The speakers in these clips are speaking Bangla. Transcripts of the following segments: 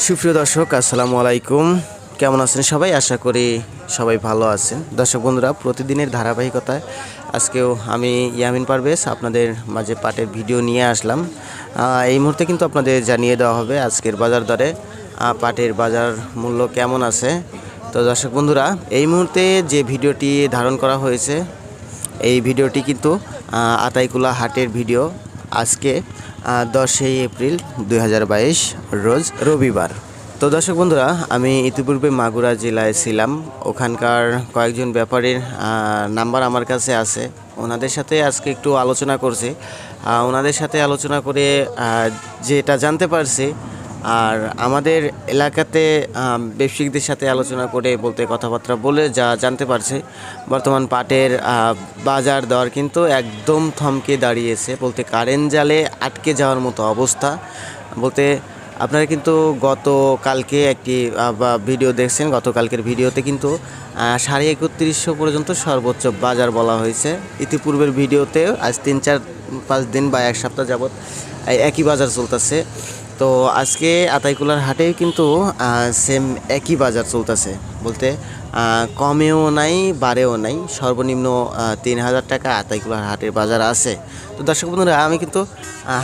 সুপ্রিয় দর্শক, আসসালামু আলাইকুম। কেমন আছেন সবাই? আশা করি সবাই ভালো আছেন। দর্শক বন্ধুরা, প্রতিদিনের ধারাবাহিকতায় আজকেও আমি ইয়ামিন পারভেজ আপনাদের মাঝে পাটের ভিডিও নিয়ে আসলাম। এই মুহূর্তে কিন্তু আপনাদের জানিয়ে দেওয়া হবে আজকের বাজার দরে পাটের বাজার মূল্য কেমন আছে। তো দর্শক বন্ধুরা, এই মুহূর্তে যে ভিডিওটি ধারণ করা হয়েছে, এই ভিডিওটি কিন্তু আতাইকুলা হাটের ভিডিও। আজকে দশই এপ্রিল দু হাজার বাইশ, রোজ রবিবার। তো দর্শক বন্ধুরা, আমি ইতিপূর্বে মাগুরা জেলায় ছিলাম। ওখানকার কয়েকজন ব্যাপারীর নাম্বার আমার কাছে আছে। ওনাদের সাথে আজকে একটু আলোচনা করছি। ওনাদের সাথে আলোচনা করে যেটা জানতে পারছি আর আমাদের এলাকাতে ব্যবসায়িকদের সাথে আলোচনা করে বলতে কথাবার্তা বলে যা জানতে পারছি, বর্তমান পাটের বাজার দর কিন্তু একদম থমকে দাঁড়িয়েছে বলতে কারেন্ট জালে আটকে যাওয়ার মতো অবস্থা। বলতে আপনারা কিন্তু গতকালকে একটি ভিডিও দেখছেন, গতকালকের ভিডিওতে কিন্তু সাড়ে একত্রিশশো পর্যন্ত সর্বোচ্চ বাজার বলা হয়েছে। ইতিপূর্বের ভিডিওতে আজ তিন, চার, পাঁচ দিন বা এক সপ্তাহ যাবৎ একই বাজার চলতেছে। তো আজকে আতাইকুলার হাটেও কিন্তু সেম একই বাজার চলতেছে বলতে কমেও নাই, বাড়েও নাই। সর্বনিম্ন তিন হাজার টাকা আতাইকুলার হাটের বাজার আছে। তো দর্শক বন্ধুরা, আমি কিন্তু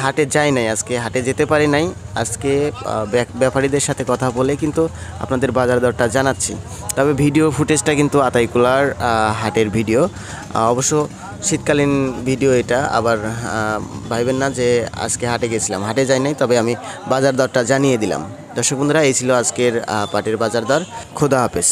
হাটে যাই নাই আজকে, হাটে যেতে পারি নাই। আজকে ব্যাপারীদের সাথে কথা বলে কিন্তু আপনাদের বাজার দরটা জানাচ্ছি। তবে ভিডিও ফুটেজটা কিন্তু আতাইকুলার হাটের ভিডিও। অবশ্য শীতকালীন ভিডিও এটা। আবার ভাইবেন না যে আজকে হাটে গেছিলাম। হাটে যাই নাই, তবে আমি বাজার দরটা জানিয়ে দিলাম। দর্শক বন্ধুরা, এই ছিল আজকের পাটের বাজার দর। খোদা হাফেজ।